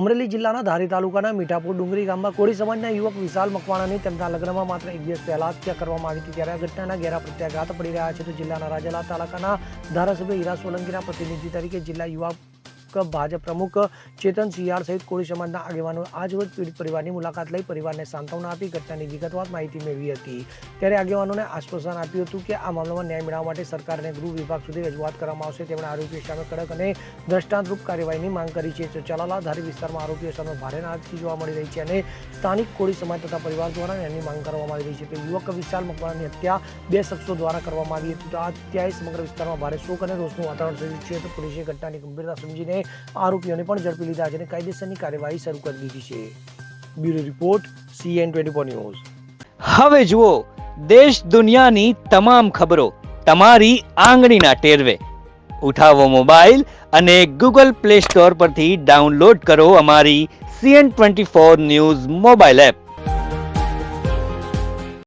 અમરેલી જિલ્લાના ધારી તાલુકાના મીઠાપુર ડુંગરી ગામમાં કોળી સમાજના યુવક વિશાલ મકવાણાની તેમના લગ્નમાં માત્ર એક દિવસ પહેલા હત્યા કરવામાં આવી હતી ત્યારે આ ઘટનાના ઘેરા પ્રત્યાઘાત પડી રહ્યા છે તો જિલ્લાના રાજલા તાલુકાના ધારાસભ્ય હીરા સોલંકીના પ્રતિનિધિ તરીકે જિલ્લા યુવા ભાજપ પ્રમુખ ચેતન સિયાળ સહિત કોળી સમાજના આગેવાનો આજરોજ પીડિત પરિવારની મુલાકાત લઈ પરિવારને સાંત્વના આપી ઘટનાની વિગતવાર માહિતી મેળવી હતી. ત્યારે આગેવાનોને આશ્વાસન આપ્યું હતું કે આ મામલામાં ન્યાય મેળવવા માટે સરકાર અને ગૃહ વિભાગ સુધી રજૂઆત કરવામાં આવશે. તેમણે આરોપીઓ સામે કડક અને દ્રષ્ટાંતરૂપ કાર્યવાહીની માંગ કરી છે. તો ચલાલા ધારી વિસ્તારમાં આરોપીઓ સામે ભારે નારાજગી જોવા મળી રહી છે અને સ્થાનિક કોળી સમાજ તથા પરિવાર દ્વારા એની માંગ કરવામાં આવી રહી છે. કે યુવક વિશાલ મકવાણાની હત્યા બે શખ્સો દ્વારા કરવામાં આવી હતી. તો આ સમગ્ર વિસ્તારમાં ભારે શોક અને રોષનું વાતાવરણ સર્જ્યું છે. તો પોલીસે ઘટનાની ગંભીરતા સમજીને આરોપીઓને પણ ઝડપી લીધા છે અને કાયદેસરની કાર્યવાહી શરૂ કરી દીધી છે. Bureau report CN twenty four news. હવે જુઓ, દેશ દુનિયાની તમામ ખબરો તમારી આંગળીના ટેરવે. ઉઠાવો મોબાઈલ અને ગૂગલ પ્લે સ્ટોર પરથી ડાઉનલોડ કરો અમારી CN twenty four news mobile app.